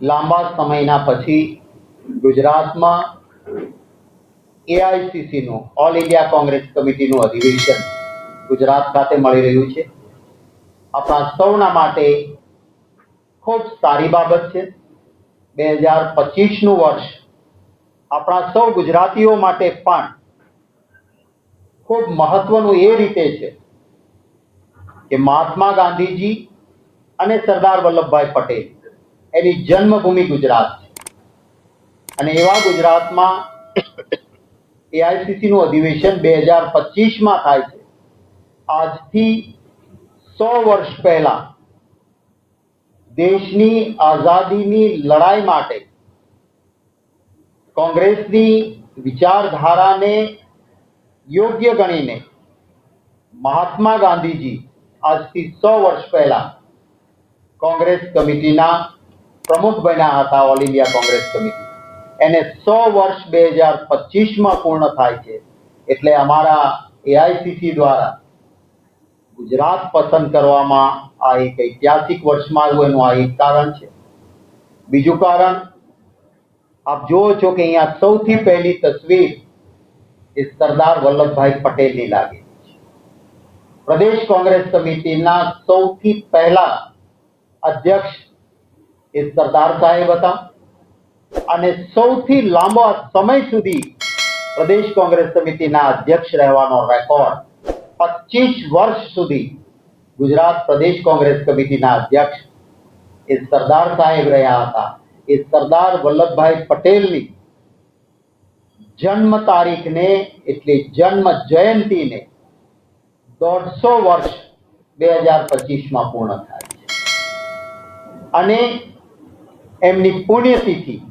લાંબા સમયના પછી ગુજરાતમાં એઆઈસીસીનું ઓલ ઇન્ડિયા કોંગ્રેસ કમિટીનું અધિવેશન ગુજરાત ખાતે મળી રહ્યું છે. આપણા સૌના માટે ખૂબ સારી બાબત છે. બે હજાર પચીસનું વર્ષ આપણા સૌ ગુજરાતીઓ માટે પણ ખૂબ મહત્વનું એ રીતે છે કે મહાત્મા ગાંધીજી અને સરદાર વલ્લભભાઈ પટેલ એની જન્મભૂમિ ગુજરાત છે. અને એવા ગુજરાતમાં એઆઈસીસીનું અધિવેશન બે હજાર પચીસમાં થાય છે. આજથી સો વર્ષ પહેલા દેશની આઝાદીની લડાઈ માટે કોંગ્રેસની વિચારધારાને યોગ્ય ગણીને મહાત્મા ગાંધીજી આજથી સો વર્ષ પહેલા કોંગ્રેસ કમિટીના પ્રમુખ બન્યા હતા ઓલ ઇન્ડિયા કોંગ્રેસ કમિટી એને સો વર્ષ બે હજાર પચીસમાં પૂર્ણ થાય છે. એટલે અમારા એઆઈસીસી દ્વારા ગુજરાત પસંદ કરવામાં આ એક ઐતિહાસિક વર્ષમાં આવ્યું, એનું આ એક કારણ છે. બીજું કારણ, આપ જુઓ છો કે અહીંયા સૌથી પહેલી તસવીર એ સરદાર વલ્લભભાઈ પટેલની લાગે પ્રદેશ કોંગ્રેસ સમિતિના સૌથી પહેલા અધ્યક્ષ એ સરદાર સાહેબ હતા. અને સૌથી લાંબા સમય સુધી પ્રદેશ કોંગ્રેસ સમિતિના અધ્યક્ષ રહેવાનો રેકોર્ડ પચીસ વર્ષ સુધી ગુજરાત પ્રદેશ કોંગ્રેસ કમિટીના અધ્યક્ષ એ સરદાર સાહેબ રહ્યા હતા. એ સરદાર વલ્લભભાઈ પટેલની જન્મ તારીખને એટલે જન્મ જયંતિને દોઢસો વર્ષ બે હજાર પચીસમાં પૂર્ણ થાય છે. અને એમની પુણ્યતિથિ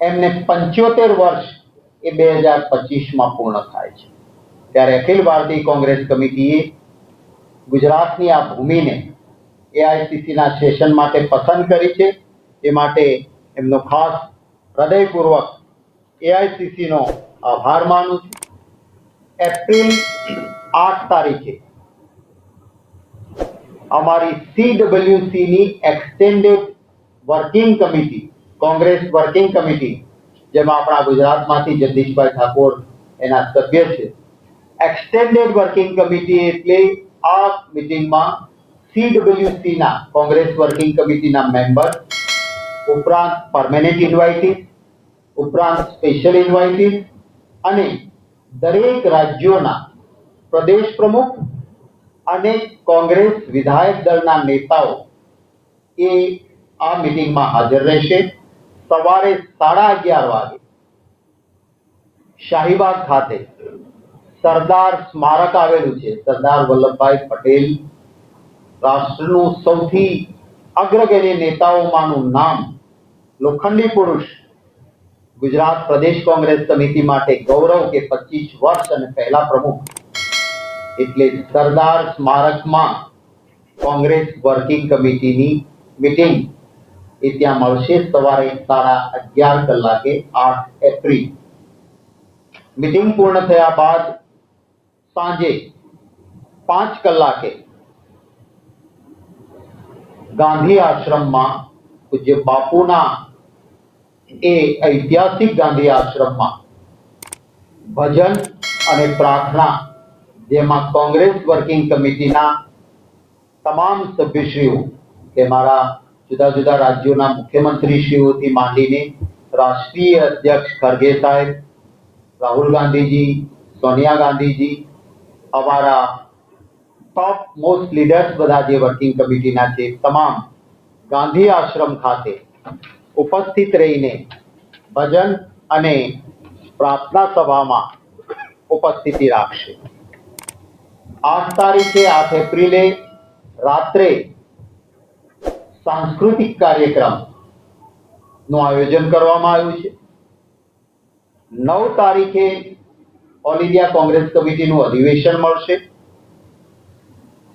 એમને પંચોતેર વર્ષ એ બે હજાર પચીસમાં પૂર્ણ થાય છે. ત્યારે અખિલ ભારતીય કોંગ્રેસ કમિટીએ ગુજરાતની આ ભૂમિને એઆઈસીસીના સેશન માટે પસંદ કરી છે. એ માટે એમનો ખાસ હૃદયપૂર્વક એઆઈસીસીનો આભાર માનું છું. એપ્રિલ આઠ તારીખે અમારી સીડબ્લ્યુસીની extended working committee, Congress working committee, જેમાં આપણા ગુજરાતમાંથી જગદીશભાઈ ઠાકોર એના સભ્ય છે. એક્સટેન્ડેડ વર્કિંગ કમિટી એટલે આ મિટિંગમાં સીડબ્લ્યુસીના કોંગ્રેસ વર્કિંગ કમિટીના મેમ્બર ઉપરાંત પરમેનન્ટ ઇન્વાઇટીસ ઉપરાંત સ્પેશિયલ ઇન્વાઇટીસ અને દરેક રાજ્યોના પ્રદેશ પ્રમુખ અને કોંગ્રેસ વિધાયક દળના નેતાઓ એ આ મિટિંગમાં હાજર રહેશે. સવારે સાડા અગિયાર વાગે શાહીબાગ ખાતે સરદાર સ્મારક આવેલું છે. સરદાર વલ્લભભાઈ પટેલ રાષ્ટ્રનું સૌથી અગ્રગણ્ય નેતાઓમાંનું નામ લોખંડી પુરુષ ગુજરાત પ્રદેશ કોંગ્રેસ સમિતિ માટે ગૌરવ કે પચીસ વર્ષ અને પહેલા પ્રમુખ. એટલે સરદાર સ્મારકમાં કોંગ્રેસ વર્કિંગ કમિટીની મિટિંગ એ ત્યાં મળશે સવારે સાડા અગિયાર કલાકે આઠ એપ્રિલ. મિટિંગ પૂર્ણ થયા બાદ સાંજે પાંચ કલાકે ગાંધી આશ્રમમાં પૂજ્ય બાપુના એ ઐતિહાસિક ગાંધી આશ્રમમાં ભજન અને પ્રાર્થના, જેમાં કોંગ્રેસ વર્કિંગ કમિટીના તમામ સભ્યશ્રીઓ કે મારા જુદા જુદા રાજ્યોના મુખ્યમંત્રીશ્રીઓથી માંડીને રાષ્ટ્રીય અધ્યક્ષ ખરગે સાહેબ, રાહુલ ગાંધીજી, સોનિયા ગાંધીજી, અમારા ટોપ મોસ્ટ લીડર્સ બધા જે વર્કિંગ કમિટીના છે, તમામ ગાંધી આશ્રમ ખાતે ઉપસ્થિત રહીને ભજન અને પ્રાર્થના સભામાં ઉપસ્થિતિ રાખશે. આઠ તારીખે આઠ એપ્રિલે રાત્રે સાંસ્કૃતિક કાર્યક્રમનું આયોજન કરવામાં આવ્યું છે. નવ તારીખે ઓલ ઇન્ડિયા કોંગ્રેસ કમિટીનું અધિવેશન મળશે.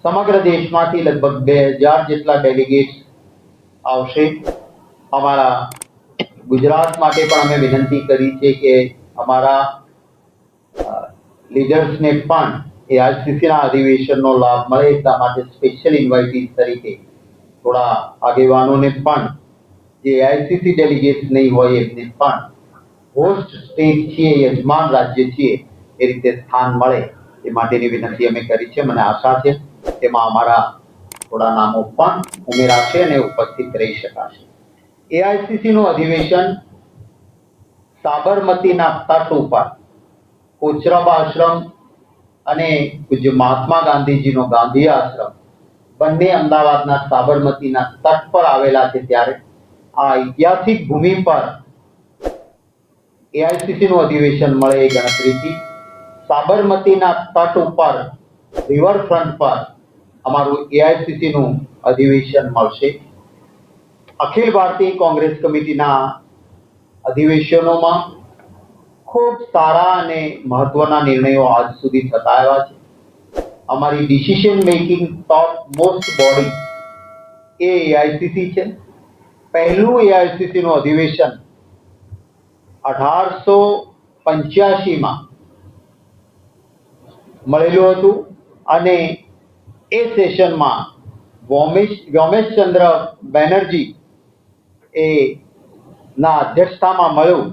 સમગ્ર દેશમાંથી લગભગ બે હજાર જેટલા ડેલિગેટ્સ આવશે. અમારા ગુજરાત માટે પણ અમે વિનંતી કરી છે કે અમારા લીડર્સને પણ એ આઈસીસીના અધિવેશનનો લાભ મળે એટલા માટે સ્પેશિયલ ઇન્વાઇટી તરીકે થોડા આગેવાનોને પણ, જે આઈસીસી ડેલિગેટ્સ નહીં હોય એમને પણ, હોસ્ટ સ્ટેટ છીએ, યજમાન રાજ્ય છીએ, એ રીતે સ્થાન મળે એ માટેની વિનંતી અમે કરી છે. મને આશા છે તેમાં અમારા થોડા નામો પણ ઉમેરાશે અને ઉપસ્થિત રહી શકાશે. એઆઈસીસીનું અધિવેશન સાબરમતીના તટ ઉપર, કોચરબ આશ્રમ અને પૂજ્ય મહાત્મા ગાંધીજીનો ગાંધી આશ્રમ બંને અમદાવાદના સાબરમતીના તટ પર આવેલા છે ત્યારે. આ ઐતિહાસિક ભૂમિ પર એઆઈસીસી નું અધિવેશન મળે એ ગણતરીથી. સાબરમતીના તટ ઉપર રિવરફ્રન્ટ પર અમારું એઆઈસીસી નું અધિવેશન મળશે. અખિલ ભારતીય કોંગ્રેસ કમિટીના અધિવેશનોમાં ખૂબ સારા અને મહત્વના નિર્ણયો આજ સુધી થતા આવ્યા છે. અમારી decision making top most body એ એઆઈસીસી છે. પહેલું એઆઈસીસીનું અધિવેશન અઢારસો પંચ્યાસીમાં મળેલું હતું અને એ સેશનમાં વ્યોમેશ વ્યોમેશચંદ્ર બેનર્જી એ ના અધ્યક્ષતામાં મળ્યું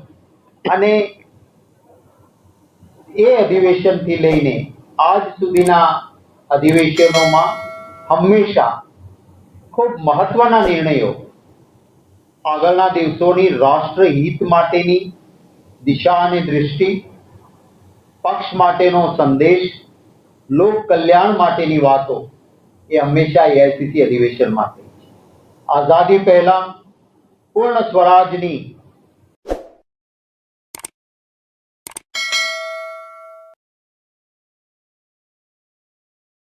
અને એ અધિવેશનથી લઈને આજ સુધીના અધિવેશનોમાં હંમેશા ખૂબ મહત્વના નિર્ણયો આગળના દિવસોની રાષ્ટ્રહિત માટેની દિશા અને દૃષ્ટિ પક્ષ માટેનો સંદેશ, લોક કલ્યાણ માટેની વાતો એ હંમેશા એઆઈસીસી અધિવેશન માટે આઝાદી પહેલા પૂર્ણ સ્વરાજની